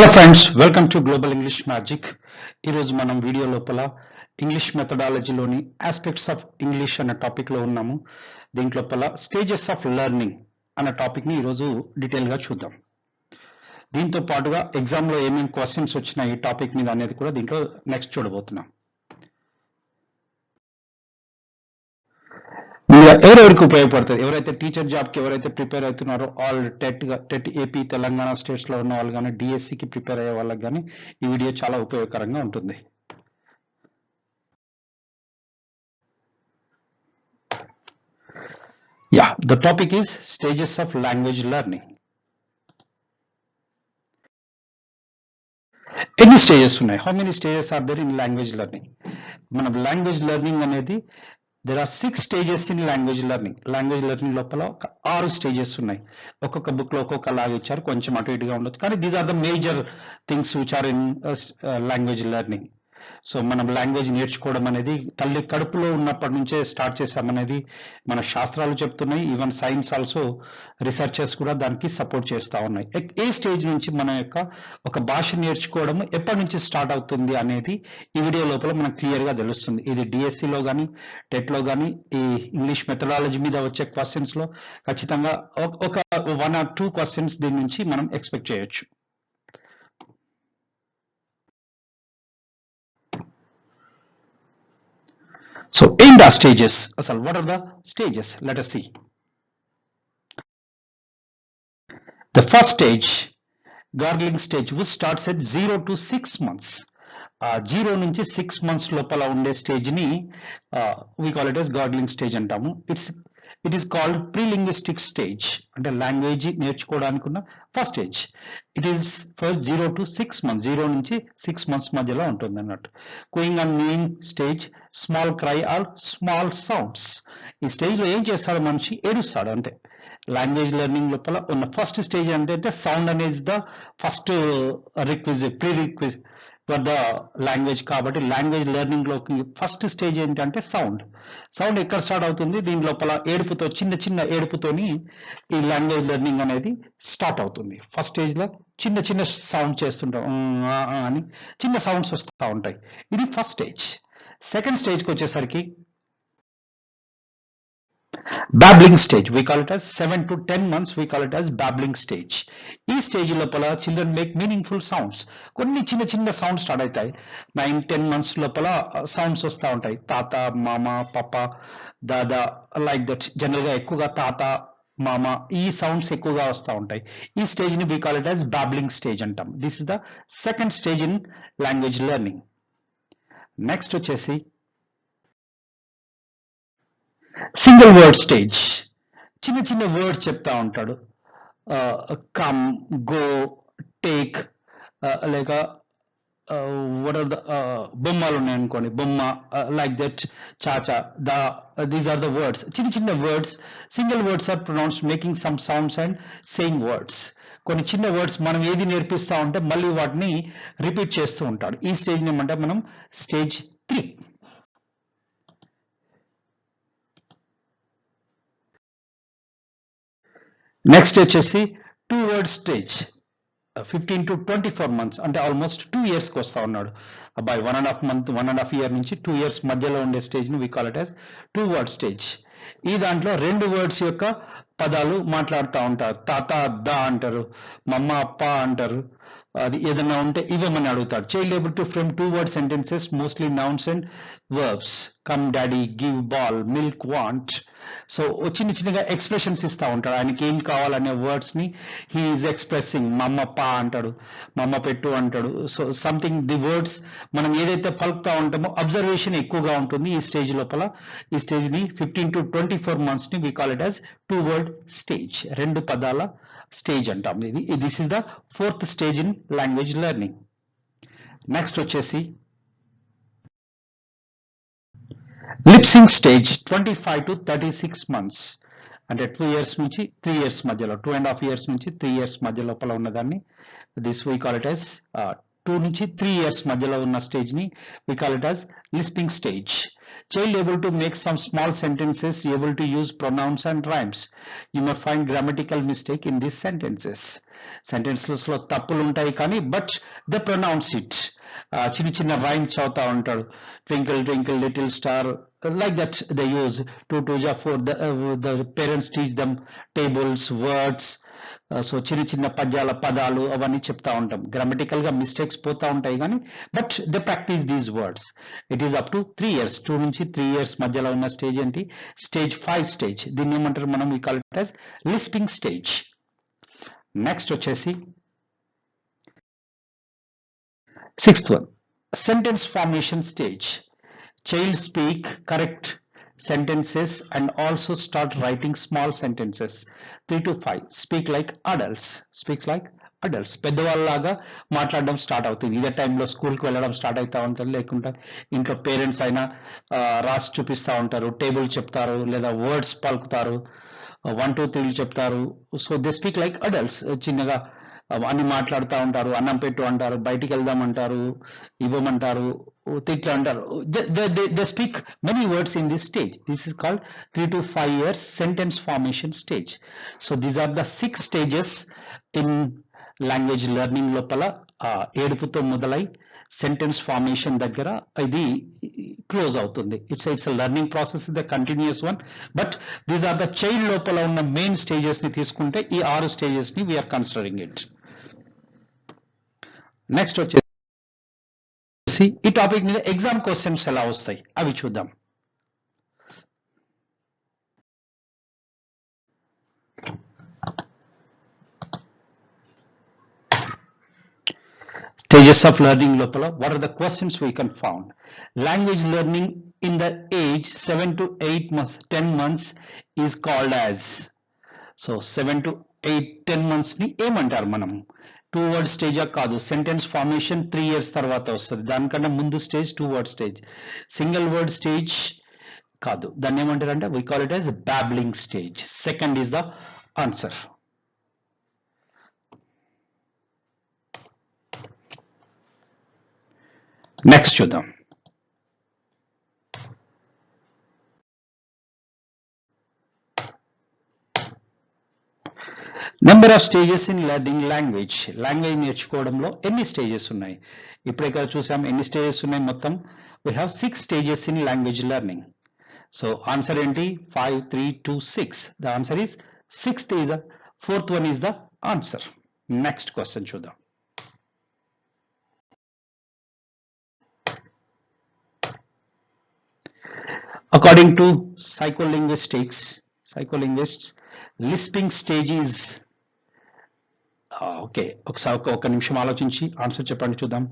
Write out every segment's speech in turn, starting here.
Hello friends welcome to global English magic ఈరోజు మనం video లోపల ఇంగ్లీష్ మెథడాలజీలోని ఆస్పెక్ట్స్ ఆఫ్ ఇంగ్లీష్ అనే టాపిక్లో ఉన్నాము. దీంట్లోపల స్టేజెస్ ఆఫ్ లెర్నింగ్ అనే టాపిక్ని ఈరోజు డీటెయిల్గా చూద్దాం. దీంతో పాటుగా ఎగ్జామ్లో ఏమేమి క్వశ్చన్స్ వచ్చినాయి ఈ టాపిక్ మీద అనేది కూడా దీంట్లో నెక్స్ట్ చూడబోతున్నాం. ఎవరెవరికి ఉపయోగపడుతుంది? ఎవరైతే టీచర్ జాబ్కి ఎవరైతే ప్రిపేర్ అవుతున్నారో all TET TET AP Telangana స్టేట్స్లో ఉన్న వాళ్ళు కానీ డిఎస్సి కి ప్రిపేర్ అయ్యే వాళ్ళకి కానీ ఈ వీడియో చాలా ఉపయోగకరంగా ఉంటుంది. Yeah the topic is stages of language learning ఎన్ని స్టేజెస్ ఉన్నాయి? How many stages are there in language learning మనం లాంగ్వేజ్ లెర్నింగ్ అనేది there are six stages in language learning language learning లోపల ఒక ఆరు స్టేజెస్ ఉన్నాయి. ఒక్కొక్క బుక్లో ఒక్కొక్క లాగా ఇచ్చారు. కొంచెం అటు ఇటుగా ఉండొచ్చు. కానీ these are the major things which are in language learning so మనం లాంగ్వేజ్ నేర్చుకోవడం అనేది తల్లి కడుపులో ఉన్నప్పటి నుంచే స్టార్ట్ చేసామనేది మన శాస్త్రాలు చెప్తున్నాయి. ఈవెన్ సైన్స్ ఆల్సో రీసెర్చర్స్ కూడా దానికి సపోర్ట్ చేస్తూ ఉన్నాయి. ఏ స్టేజ్ నుంచి మన యొక్క ఒక భాష నేర్చుకోవడం ఎప్పటి నుంచి స్టార్ట్ అవుతుంది అనేది ఈ వీడియో లోపల మనకు క్లియర్గా తెలుస్తుంది. ఇది డిఎస్సిలో లో కానీ టెట్లో కానీ ఈ ఇంగ్లీష్ మెథడాలజీ మీద వచ్చే క్వశ్చన్స్లో ఖచ్చితంగా ఒక- ఒక వన్ ఆర్ టూ క్వశ్చన్స్ దీని నుంచి మనం ఎక్స్పెక్ట్ చేయొచ్చు. So in the stages, Asal, what are the stages? Let us see. The first stage, gargling stage, which starts at 0 to 6 months. Zero నుంచి సిక్స్ మంత్స్ లోపల ఉండే స్టేజ్ ని we call it as gurgling stage అంటాము it's it is called prelinguistic stage అంటే language నేర్చుకోవడానికి ఉన్న first stage it is first zero to six months zero నుంచి six months మధ్యలో ఉంటుంది అన్నట్టు cooing and mean stage small cry or small sounds ఈ స్టేజ్లో ఏం చేస్తాడు మనిషి? ఏడుస్తాడు అంతే. లాంగ్వేజ్ లెర్నింగ్ లోపల ఉన్న ఫస్ట్ స్టేజ్ అంటే సౌండ్ అనేది the first requisite prerequisite for the language కాబట్టి లాంగ్వేజ్ లెర్నింగ్లోకి ఫస్ట్ స్టేజ్ ఏంటంటే సౌండ్ సౌండ్ ఎక్కడ స్టార్ట్ అవుతుంది? దీని లోపల ఏడుపుతో చిన్న చిన్న ఏడుపుతోని ఈ లాంగ్వేజ్ లెర్నింగ్ అనేది స్టార్ట్ అవుతుంది. ఫస్ట్ స్టేజ్లో చిన్న చిన్న సౌండ్ చేస్తుంటాం. ఆ, అని చిన్న సౌండ్స్ వస్తూ ఉంటాయి. ఇది ఫస్ట్ స్టేజ్ సెకండ్ స్టేజ్కి వచ్చేసరికి babbling stage we call it as seven to ten months we call it as babbling stage ఈ స్టేజ్ లోపల చిల్డ్రన్ మేక్ మీనింగ్ఫుల్ సౌండ్స్ కొన్ని చిన్న చిన్న సౌండ్స్ స్టార్ట్ అవుతాయి. నైన్ టెన్ మంత్స్ లోపల uh, సౌండ్స్ వస్తూ ఉంటాయి. తాత మామ పప్ప దాదా లైక్ దట్ జనరల్గా ఎక్కువగా తాత మామ ఈ సౌండ్స్ ఎక్కువగా వస్తూ ఉంటాయి. ఈ స్టేజ్ని we call it as babbling stage అంటాం. This is the second stage in language learning next వచ్చేసి సింగిల్ వర్డ్ స్టేజ్. చిన్న చిన్న వర్డ్స్ చెప్తా ఉంటాడు. కమ్ గో టేక్ లేక వాట్ ఆర్ ద బొమ్మలు ఉన్నాయి అనుకోండి. బొమ్మ like that Chacha the these are the words చిన్న చిన్న words single words are pronounce making some sounds and saying words కొన్ని చిన్న వర్డ్స్ మనం ఏది నేర్పిస్తా ఉంటే మళ్ళీ వాటిని రిపీట్ చేస్తూ ఉంటాడు. ఈ స్టేజ్ ఏమంటే మనం? స్టేజ్ త్రీ నెక్స్ట్ వచ్చేసి two word stage fifteen to twenty four months అంటే ఆల్మోస్ట్ టూ ఇయర్స్కి వస్తూ ఉన్నాడు. అబ్బాయి one and half month one and half year నుంచి టూ ఇయర్స్ మధ్యలో ఉండే స్టేజ్ని we call it as two word stage ఈ దాంట్లో రెండు వర్డ్స్ యొక్క పదాలు మాట్లాడుతూ ఉంటారు. తాత దా అంటారు మమ్మ అప్ప అంటారు. అది ఏదైనా ఉంటే ఇవ్వమని అడుగుతాడు. Child able to frame two word sentences mostly nouns and verbs come daddy give ball milk want so చిన్న చిన్నగా ఎక్స్ప్రెషన్స్ ఇస్తా ఉంటాడు. ఆయనకి ఏం కావాలనే వర్డ్స్ని హీఈస్ ఎక్స్ప్రెసింగ్ మమ్మ పా అంటాడు. మమ్మ పెట్టు అంటాడు. సో సంథింగ్ ది వర్డ్స్ మనం ఏదైతే పలుకుతా ఉంటామో అబ్జర్వేషన్ ఎక్కువగా ఉంటుంది ఈ స్టేజ్ లోపల. ఈ స్టేజ్ని fifteen to twenty four మంత్స్ని we call it as two word stage రెండు పదాల స్టేజ్ అంటాం. ఇది this is the fourth stage in language learning next వచ్చేసి lisping stage twenty five to thirty six months అంటే టూ ఇయర్స్ నుంచి three years మధ్యలో two and half years నుంచి three years మధ్య లోపల ఉన్నదాన్ని this we call it as two నుంచి three years మధ్యలో ఉన్న స్టేజ్ని we call it as lisping stage child able to make some small sentences able to use pronouns and rhymes. You may find grammatical mistake in these sentences. Sentences లో తప్పులు ఉంటాయి కానీ but the pronounce it చిన్న చిన్న rhymes అవుతా ఉంటాడు. Twinkle twinkle little star like that the use to to జా for the parents teach them tables words so చిన్న చిన్న పద్యాల పదాలు అవన్నీ చెప్తా ఉంటాం. గ్రామటికల్గా మిస్టేక్స్ పోతా ఉంటాయి కానీ but the practice these words it is up to three years two నుంచి త్రీ ఇయర్స్ మధ్యలో ఉన్న స్టేజ్ ఏంటి? స్టేజ్ ఫైవ్ స్టేజ్ దీన్ని ఏమంటారు మనం? ఈ కాల్ లిస్పింగ్ స్టేజ్ నెక్స్ట్ వచ్చేసి sixth one sentence formation stage child speak correct sentences and also start writing small sentences. 3 to 5 speak like adults. Speaks like adults పెద్దవాళ్ళలాగా మాట్లాడడం start అవుతుంది. ఇదే టైంలో స్కూల్కి వెళ్ళడం స్టార్ట్ అవుతా ఉంటారు. లేకుంటే ఇంట్లో పేరెంట్స్ అయినా రాసి చూపిస్తూ ఉంటారు. టేబుల్ చెప్తారు లేదా వర్డ్స్ పలుకుతారు. వన్ టూ త్రీ చెప్తారు. So they speak like adults చిన్నగా అన్ని మాట్లాడుతూ ఉంటారు అన్నం పెట్టు అంటారు బయటికి వెళ్దామంటారు ఇవ్వమంటారు తిట్లు అంటారు. They speak many words in this stage this is called three to five years sentence formation stage so these are the six stages in language learning లోపల ఏడుపుతో మొదలై సెంటెన్స్ ఫార్మేషన్ దగ్గర ఇది క్లోజ్ అవుతుంది. It's it's learning process the continuous one but these are the child లోపల ఉన్న main స్టేజెస్ని తీసుకుంటే ఈ ఆరు స్టేజెస్ని we are considering it next వచ్చేసి ఈ టాపిక్ మీద ఎగ్జామ్ క్వశ్చన్స్ ఎలా వస్తాయి అవి చూద్దాం stages of learning lopala what are the questions we can found language learning in the age 7 to 8 months 10 months is called as so so to to eight months మంత్స్ని ఏమంటారు manam two word stage కాదు. Sentence formation three years తర్వాత వస్తుంది. దానికన్నా ముందు stage two word stage single word stage కాదు. దాన్ని ఏమంటారు అంటే we call it as babbling stage second is the answer next చూద్దాం. Number of stages in learning language language నేర్చుకోవడంలో ఎన్ని స్టేజెస్ ఉన్నాయి? ఇప్పుడే కదా చూసాం? ఎన్ని స్టేజెస్ ఉన్నాయి మొత్తం? We have six stages in language learning so answer ఏంటి? Five three two six the answer is sixth is the fourth one is the answer next question చూద్దాం. According to psycholinguistics psycholinguists lisping stage is okay ఒకసారి ఒక ఒక నిమిషం ఆలోచించి answer చెప్పండి చూద్దాం.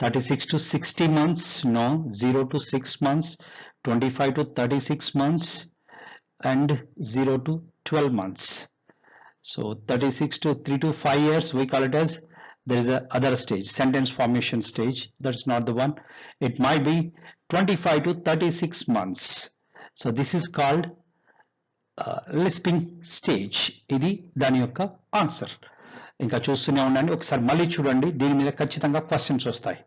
Thirty six to sixty months no zero to six months twenty five to thirty six months and zero to twelve months so thirty six to three to five years we call it as there is a other stage sentence formation stage. That's not the one. It might be 25 to 36 months. So this is called lisping stage ఇది దాని యొక్క answer ఇంకా చూస్తూనే ఉండండి. ఒకసారి మళ్ళీ చూడండి. దీని మీద ఖచ్చితంగా క్వశ్చన్స్ వస్తాయి.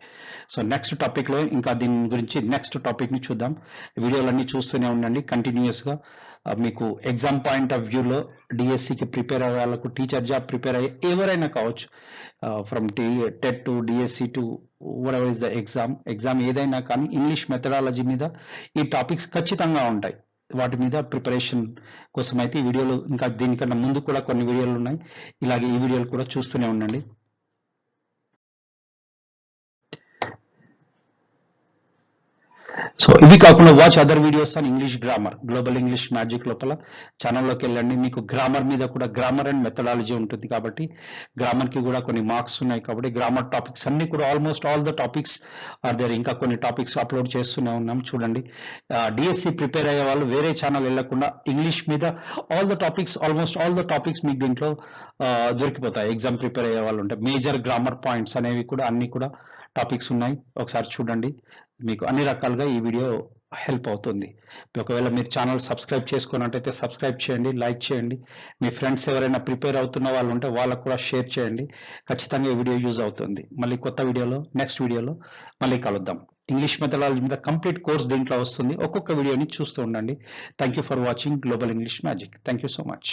సో నెక్స్ట్ టాపిక్లో ఇంకా దీని గురించి నెక్స్ట్ టాపిక్ని చూద్దాం. వీడియోలన్నీ చూస్తూనే ఉండండి కంటిన్యూస్గా మీకు ఎగ్జామ్ పాయింట్ ఆఫ్ వ్యూలో డిఎస్సికి ప్రిపేర్ అయ్యే వాళ్ళకు టీచర్ జాబ్ ప్రిపేర్ అయ్యే ఎవరైనా కావచ్చు from T TET to DSC to whatever is the exam exam ఏదైనా కానీ ఇంగ్లీష్ మెథడాలజీ మీద ఈ టాపిక్స్ ఖచ్చితంగా ఉంటాయి. వాటి మీద ప్రిపరేషన్ కోసం అయితే ఈ వీడియోలు ఇంకా దీనికన్నా ముందు కూడా కొన్ని వీడియోలు ఉన్నాయి. ఇలాగే ఈ వీడియోలు కూడా చూస్తూనే ఉండండి. సో ఇవి కాకుండా watch other videos and English grammar global English magic లోపల ఛానల్లోకి వెళ్ళండి. మీకు గ్రామర్ మీద కూడా గ్రామర్ అండ్ మెథడాలజీ ఉంటుంది కాబట్టి గ్రామర్కి కూడా కొన్ని మార్క్స్ ఉన్నాయి కాబట్టి గ్రామర్ టాపిక్స్ అన్ని కూడా almost all the topics are there ఇంకా కొన్ని టాపిక్స్ అప్లోడ్ చేస్తూనే ఉన్నాం. చూడండి. డిఎస్సి ప్రిపేర్ అయ్యే వాళ్ళు వేరే ఛానల్ వెళ్ళకుండా ఇంగ్లీష్ మీద all the topics almost all the topics మీకు దీంట్లో దొరికిపోతాయి. ఎగ్జామ్ ప్రిపేర్ అయ్యే వాళ్ళు ఉంటే మేజర్ గ్రామర్ పాయింట్స్ అనేవి కూడా అన్ని కూడా టాపిక్స్ ఉన్నాయి. ఒకసారి చూడండి. మీకు అన్ని రకాలుగా ఈ వీడియో హెల్ప్ అవుతుంది. ఒకవేళ మీరు ఛానల్ సబ్స్క్రైబ్ చేసుకున్నట్టయితే సబ్స్క్రైబ్ చేయండి లైక్ చేయండి. మీ ఫ్రెండ్స్ ఎవరైనా ప్రిపేర్ అవుతున్న వాళ్ళు ఉంటే వాళ్ళకు కూడా షేర్ చేయండి. ఖచ్చితంగా ఈ వీడియో యూజ్ అవుతుంది. మళ్ళీ కొత్త వీడియోలో నెక్స్ట్ వీడియోలో మళ్ళీ కలుద్దాం. ఇంగ్లీష్ మెథడాలజీ మీద కంప్లీట్ కోర్స్ దీంట్లో వస్తుంది. ఒక్కొక్క వీడియోని చూస్తూ ఉండండి. Thank you for watching global English magic thank you so much